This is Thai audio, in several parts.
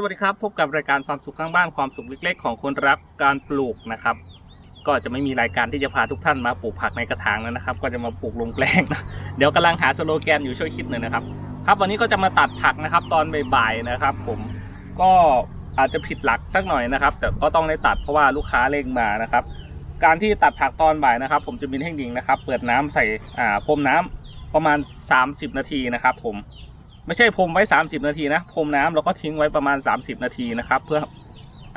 สวัสดีครับ พบกับรายการความสุขข้างบ้านความสุขเล็ก ๆ ของคนรักการปลูกนะครับ ก็จะไม่มีรายการที่จะพาทุกท่านมาปลูกผักในกระถางแล้วนะครับ ก็จะมาปลูกลงแปลงนะเดี๋ยวกำลังหาสโลแกนอยู่ช่วยคิดหน่อยนะครับ ครับวันนี้ก็จะมาตัดผักนะครับ ตอนบ่ายๆนะครับ ผมก็อาจจะผิดหลักสักหน่อยนะครับ แต่ก็ต้องได้ตัดเพราะว่าลูกค้าเร่งมานะครับ การที่ตัดผักตอนบ่ายนะครับ ผมจะมีเทคนิคนะครับ เปิดน้ำใส่อ่าพรมน้ำประมาณ 30 นาทีนะครับ ผม ไม่ใช่พรมไว้ 30 นาทีนะพรมน้ำแล้วก็ทิ้งไว้ประมาณ 30 นาทีนะครับเพื่อ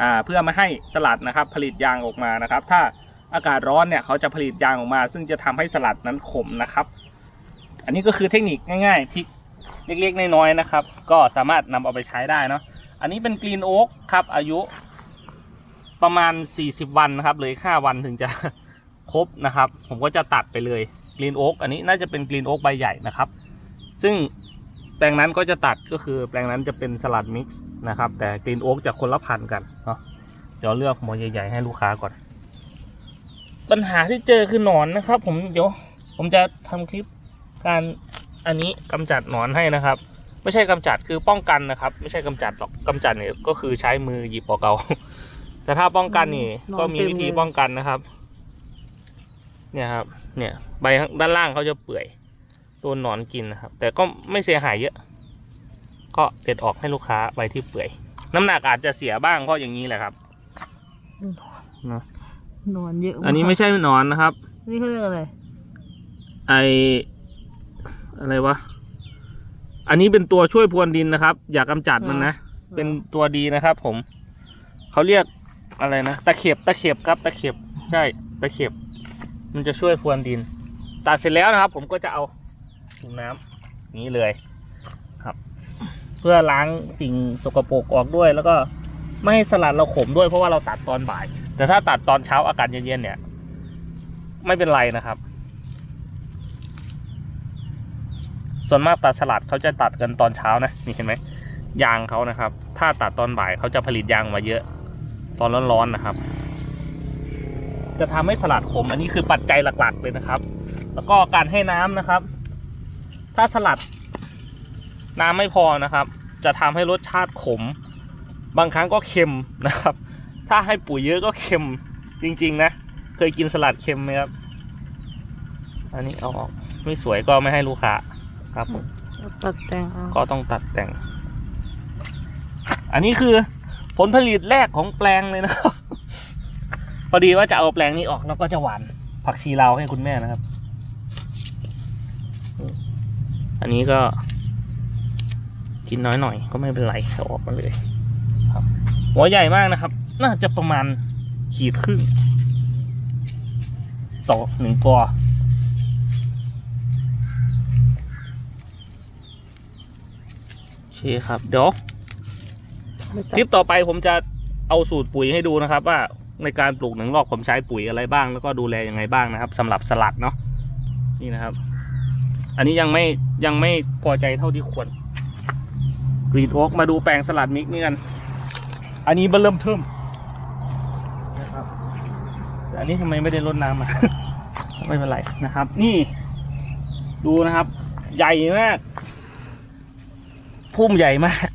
อ่าเพื่อไม่ให้สลัดนะครับผลิตยางออกมานะครับ ถ้าอากาศร้อนเนี่ยเขาจะผลิตยางออกมา ซึ่งจะทำให้สลัดนั้นขมนะครับ อันนี้ก็คือเทคนิคง่ายๆที่เล็กๆน้อยๆนะครับ ก็สามารถนำเอาไปใช้ได้เนาะอันนี้เป็นกรีนโอ๊กครับอายุประมาณ 40 วันนะครับเหลย5วันถึงจะครบนะครับ ผมก็จะตัดไปเลยกรีนโอ๊กอันนี้น่าจะเป็นกรีนโอ๊กใบใหญ่นะครับ ซึ่ง ปลงนั้นก็จะตัดก็คือแปลงนั้นจะเป็นสลัดมิกซ์นะครับ แต่กรีนโอ๊กจะคนละพันกันเนาะเดี๋ยวเลือกหัวใหญ่ๆให้ลูกค้าก่อน ปัญหาที่เจอคือหนอนนะครับ ผมเดี๋ยว ผมจะทำคลิปการอันนี้กำจัดหนอนให้นะครับ ไม่ใช่กำจัดคือป้องกันนะครับ ไม่ใช่กำจัดหรอกกำจัดเนี่ยก็คือใช้มือหยิบออกเอาแต่ถ้าป้องกันนี่ ก็มีวิธีป้องกันนะครับ เนี่ยครับ เนี่ย ใบด้านล่างเขาจะเปื่อย โดนหนอนกินนะครับ แต่ก็ไม่เสียหายเยอะ ก็เด็ดออกให้ลูกค้าใบที่เปื่อย น้ำหนักอาจจะเสียบ้างเพราะอย่างนี้แหละครับเนอะนอนเยอะากอันนี้ไม่ใช่หนอนนะครับ นี่เขาเรียกอะไร ไออะไรวะ อันนี้เป็นตัวช่วยพรวนดินนะครับ อย่ากำจัดมันนะ เป็นตัวดีนะครับ ผม เขาเรียกอะไรนะ ตะเข็บ ตะเข็บครับ ตะเข็บ ใช่ ตะเข็บ มันจะช่วยพรวนดิน ตัดเสร็จแล้วนะครับ ผมก็จะเอา ถุงน้ำนี้เลยครับ เพื่อล้างสิ่งสกปรกออกด้วย แล้วก็ไม่ให้สลัดเราขมด้วยเพราะว่าเราตัดตอนบ่าย แต่ถ้าตัดตอนเช้าอากาศเย็นๆเนี่ย ไม่เป็นไรนะครับ ส่วนมากตัดสลัดเขาจะตัดกันตอนเช้านะนี่เห็นไหมยางเขานะครับ ถ้าตัดตอนบ่ายเขาจะผลิตยางมาเยอะ ตอนร้อนๆนะครับ จะทำให้สลัดขมอันนี้คือปัจจัยหลักๆเลยนะครับ แล้วก็การให้น้ำนะครับ ถ้าสลัดน้ำไม่พอนะครับ จะทำให้รสชาติขม บางครั้งก็เค็มนะครับ ถ้าให้ปุ๋ยเยอะก็เค็มจริง ๆ นะ เคยกินสลัดเค็มไหมครับ อันนี้เอาออกไม่สวยก็ไม่ให้ลูกค้าครับผมตัดแต่งเอาก็ต้องตัดแต่ง อันนี้คือผลผลิตแรกของแปลงเลยนะครับ พอดีว่าจะเอาแปลงนี้ออกแล้วก็จะหวานผักชีลาวให้คุณแม่นะครับ อันนี้ก็ กินน้อยหน่อยก็ไม่เป็นไรเอาออกมาเลยครับ หัวใหญ่มากนะครับ น่าจะประมาณขีดครึ่งต่อหนึ่งตัวโอเคครับ เดี๋ยวไม่คตัดลิปต่อไปผมจะเอาสูตรปุ๋ยให้ดูนะครับว่าในการปลูกหนังงอกผมใช้ปุ๋ยอะไรบ้าง แล้วก็ดูแลยังไงบ้างนะครับสำหรับสลัดเนาะนี่นะครับ อันนี้ยังไม่ยังไม่พอใจเท่าที่ควรกรีดโอ๊กมาดูแปลงสลัดมิกนี่กัน อันนี้เบอร์เริ่มเทิมนะครับแต่อันนี้ทำไมไม่ได้รดน้ำอะ ไม่เป็นไรนะครับ นี่ ดูนะครับ ใหญ่มากพุ่มใหญ่มาก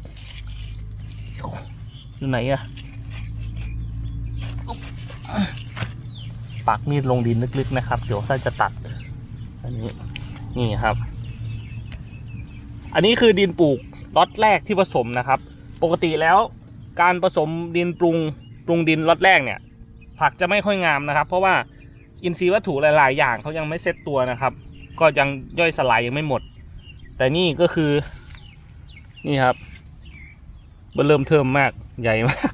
อยู่ไหนอะปักมีดลงดินลึกๆนะครับ เดี๋ยวถ้าจะตัด อันนี้ นี่ครับ อันนี้คือดินปลูกล็อตแรกที่ผสมนะครับ ปกติแล้วการผสมดินปรุงปรุงดินล็อตแรกเนี่ย ผักจะไม่ค่อยงามนะครับ เพราะว่าอินทรีย์วัตถุหลาย ๆ อย่างเขายังไม่เซ็ตตัวนะครับ ก็ยังย่อยสลายยังไม่หมด แต่นี่ก็คือ นี่ครับเร์เริ่มเทิมมากใหญ่มาก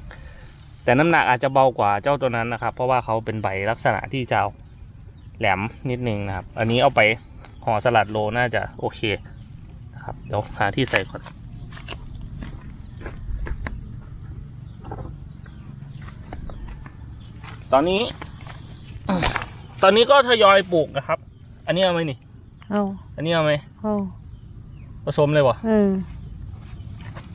แต่น้ำหนักอาจจะเบากว่าเจ้าตัวนั้นนะครับ เพราะว่าเขาเป็นใบลักษณะที่จะแหลมนิดนึงนะครับ อันนี้เอาไป ห่อสลัดโลน่าจะโอเคนะครับเดี๋ยวหาที่ใส่ก่อนตอนนี้ ตอนนี้ก็ทยอยปลูกนะครับ อันนี้เอาไหมนี่ เอาอันนี้เอาไหมเอาผสมเลยวะเออ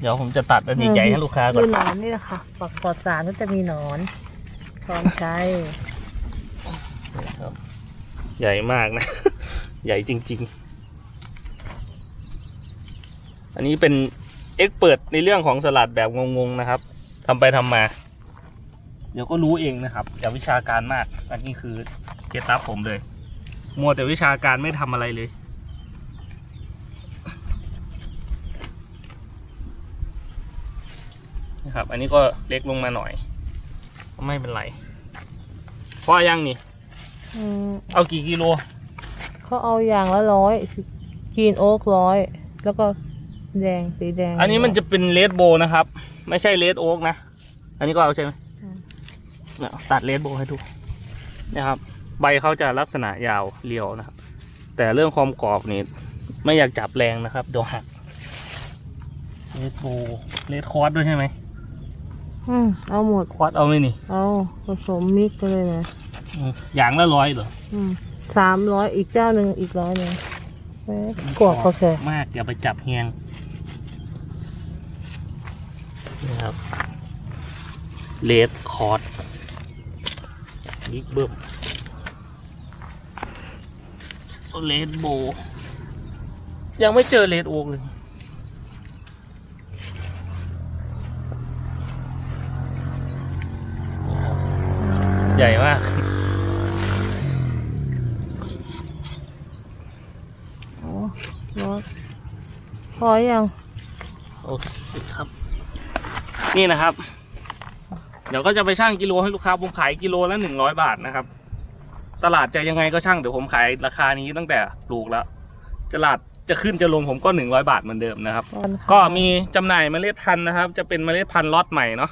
เดี๋ยวผมจะตัดอันใหญ่ๆให้ลูกค้าก่อนคือหนอนนี่แหละค่ะปอกปลอดสารก็จะมีหนอนตอนใช้ครับใหญ่มากนะ ใหญ่จริง ๆ อันนี้เป็นเอ็กเปิดในเรื่องของสลัดแบบงงๆนะครับทำไปทำมา เดี๋ยวก็รู้เองนะครับ อย่าวิชาการมาก อันนี้คือเคล็ดลับผมเลย มัวแต่วิชาการไม่ทำอะไรเลยนะครับ อันนี้ก็เล็กลงมาหน่อย ไม่เป็นไร พอยังนี่อืมเอากี่กิโล เขาเอาอย่างละร้อยกีนโอ๊กร้อยแล้วก็แดงสีแดงอันนี้มันจะเป็นเลดโบนะครับ ไม่ใช่เลดโอ๊กนะ อันนี้ก็เอาใช่ไหมอืมเนี่ยตัดเลดโบให้ดูนะครับ ใบเขาจะลักษณะยาวเรียวนะครับ แต่เรื่องความกรอบนี่ไม่อยากจับแรงนะครับเดี๋ยวหักเลดโบเลดคอร์สด้วยใช่ไหมอืมเอาหมดคอร์สเอาไหมนี่เอาผสมมิกซ์ไปเลยนะอืมอย่างละร้อยเหรออืม สามร้อยอีกเจ้าหนึ่งอีกร้อยหนึ่งเอ๊ะกรอบเขาแค่มากอย่าไปจับแฮงนี่ครับเลดคอร์สบิ๊กเบิ้มเลดโบ ยังไม่เจอเลดโอ๊กเลยใหญ่มาก โอ้ร้อย พอยัง โอเคครับ นี่นะครับ เดี๋ยวก็จะไปช่างกิโลให้ลูกค้าผมขายกิโลละหนึ่งร้อยบาทนะครับ ตลาดจะยังไงก็ช่างเดี๋ยวผมขายราคานี้ตั้งแต่ปลูกแล้วตลาดจะขึ้นจะลงผมก็หนึ่งร้อยบาทเหมือนเดิมนะครับตอนขายก็มีจำหน่ายเมล็ดพันธุ์นะครับ จะเป็นเมล็ดพันธุ์ล็อตใหม่เนาะ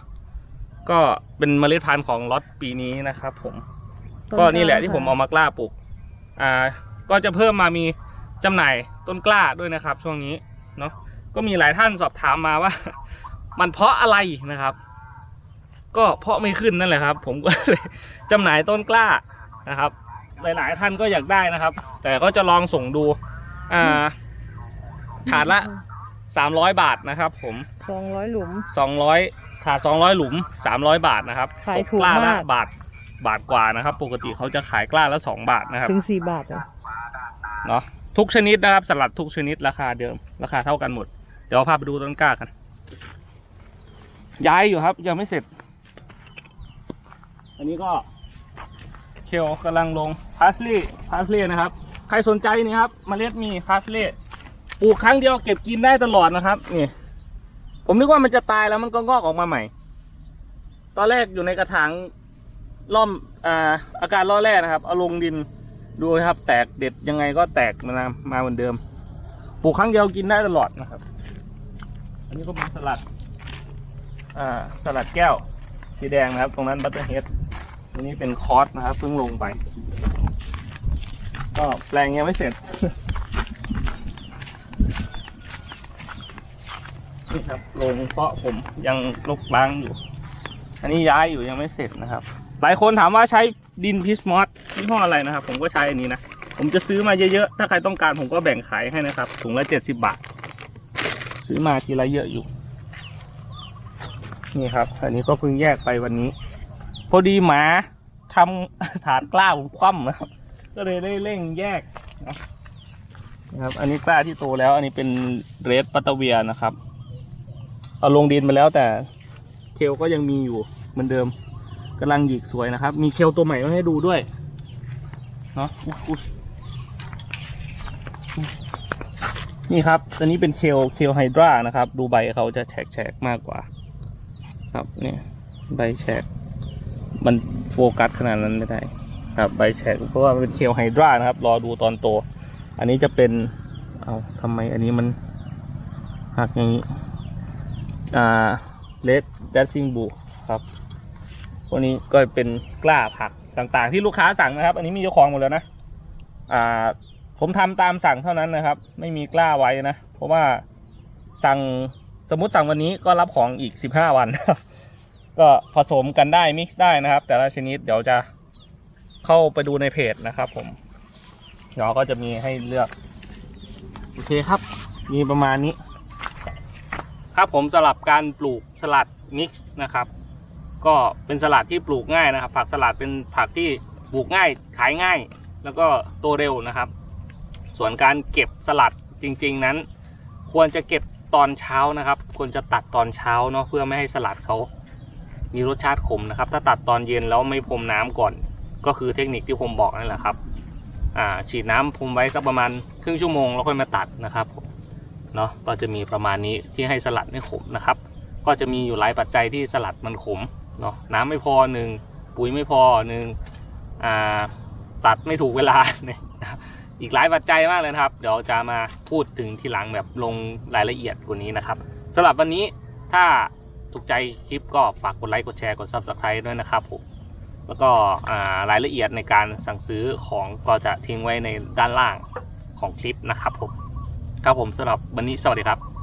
ก็เป็นเมล็ดพันธุ์ของล็อตปีนี้นะครับ ผม ก็นี่แหละที่ผมเอามากล้าปลูก อ่า ก็จะเพิ่มมามีจำหน่ายต้นกล้าด้วยนะครับ ช่วงนี้ เนาะก็มีหลายท่านสอบถามมาว่า มันเพราะอะไรนะครับ ก็เพราะไม่ขึ้นนั่นแหละครับ ผมก็เลยจำหน่ายต้นกล้านะครับ หลายๆท่านก็อยากได้นะครับ แต่ก็จะลองส่งดู อ่าถาดละสามร้อยบาทนะครับ ผมสองร้อยหลุมสองร้อยถาดสองร้อยหลุมสามร้อยบาทนะครับขายตกถูกกล้าละมากบาทบาทกว่านะครับ ปกติเขาจะขายกล้าละสองบาทนะครับ ถึงสี่บาทอะเนาะ ทุกชนิดนะครับ สลัดทุกชนิดราคาเดิม ราคาเท่ากันหมด เดี๋ยวพาไปดูต้นกล้ากัน ย้ายอยู่ครับ ยังไม่เสร็จ อันนี้ก็เคลกำลังลงพาสลีย์พาสลีย์นะครับ ใครสนใจนี่ครับมเมล็ดมีพาสลีย์ปลูกครั้งเดียวเก็บกินได้ตลอดนะครับนี่ผมนึกว่ามันจะตายแล้วมันก็งอกออกมาใหม่ ตอนแรกอยู่ในกระถางล่อมอาอาการล่อแร่นะครับ เอาลงดิน ดูนะครับแตกเด็ดยังไงก็แตกมามาเหมือนเดิม ปลูกครั้งเดียวกินได้ตลอดนะครับ อันนี้ก็เป็นสลัด อ่า สลัดแก้ว สีแดงนะครับ ตรงนั้นบัตเตอร์เฮดอันนี้เป็นคอร์สนะครับเพิ่งลงไป ก็แปลงยังไม่เสร็จนี่ครับลงเพราะผมยังลกล้างอยู่ อันนี้ย้ายอยู่ยังไม่เสร็จนะครับ หลายคนถามว่าใช้ดินพิสมอส ยี่ห้ออะไรนะครับ ผมก็ใช้อันนี้นะ ผมจะซื้อมาเยอะๆ ถ้าใครต้องการผมก็แบ่งขายให้นะครับถุงละเจ็ดสิบบาท ซื้อมาทีละเยอะอยู่ นี่ครับ อันนี้ก็เพิ่งแยกไปวันนี้ พอดีหมาทำฐานกล้าผมคว่ำนะครับ ก็เลยได้เร่งแยกนะครับ อันนี้กล้าที่โตแล้ว อันนี้เป็นเรดปัตเตเวียนะครับ เอาลงดินไปแล้วแต่เคลก็ยังมีอยู่เหมือนเดิมกำลังหยิกสวยนะครับ มีเคลตัวใหม่มาให้ดูด้วย เนาะนี่ครับ อันนี้เป็นเคลเคลไฮดรานะครับ ดูใบเขาจะแฉกๆมากกว่า ครับ เนี่ย ใบแฉก มันโฟกัสขนาดนั้นไม่ได้ ครับ ใบแฉกเพราะว่าเป็นเคลไฮดรานะครับ รอดูตอนโต อันนี้จะเป็น เอาทำไมอันนี้มันหักอย่างนี้ อ่าเลดแดซิงบูครับ พวกนี้ก็เป็นกล้าผัก ต่างๆ ที่ลูกค้าสั่งนะครับ อันนี้มีเจ้าของหมดแล้วนะอ่า ผมทำตามสั่งเท่านั้นนะครับ ไม่มีกล้าไว้นะ เพราะว่าสั่งสมมติสั่งวันนี้ก็รับของอีกสิบห้าวันครับก็ผสมกันได้มิกซ์ได้นะครับ แต่ละชนิดเดี๋ยวจะเข้าไปดูในเพจนะครับผมเดี๋ยวก็จะมีให้เลือกโอเคครับ มีประมาณนี้ ครับผมสลับการปลูกสลัดมิกซ์นะครับ ก็เป็นสลัดที่ปลูกง่ายนะครับ ผักสลัดเป็นผักที่ปลูกง่ายขายง่าย แล้วก็โตเร็วนะครับ ส่วนการเก็บสลัดจริง ๆ นั้น ควรจะเก็บตอนเช้านะครับ ควรจะตัดตอนเช้าเนาะเพื่อไม่ให้สลัดเขามีรสชาติขมนะครับ ถ้าตัดตอนเย็นแล้วไม่พรมน้ำก่อน ก็คือเทคนิคที่ผมบอกนั่นแหละครับอ่าฉีดน้ำพรมไว้สักประมาณครึ่งชั่วโมงแล้วค่อยมาตัดนะครับเนาะก็จะมีประมาณนี้ที่ให้สลัดไม่ขมนะครับ ก็จะมีอยู่หลายปัจจัยที่สลัดมันขม เนาะน้ำไม่พอหนึ่งปุ๋ยไม่พอหนึ่งอ่าตัดไม่ถูกเวลาเนี่ยอีกหลายปัจจัยมากเลยครับ เดี๋ยวจะมาพูดถึงทีหลังแบบลงรายละเอียดกว่านี้นะครับสำหรับวันนี้ถ้าถูกใจคลิปก็ฝากกดไลค์กดแชร์กด subscribe ด้วยนะครับผมแล้วก็รายละเอียดในการสั่งซื้อของก็จะทิ้งไว้ในด้านล่างของคลิปนะครับผมครับผมสำหรับวันนี้สวัสดีครับ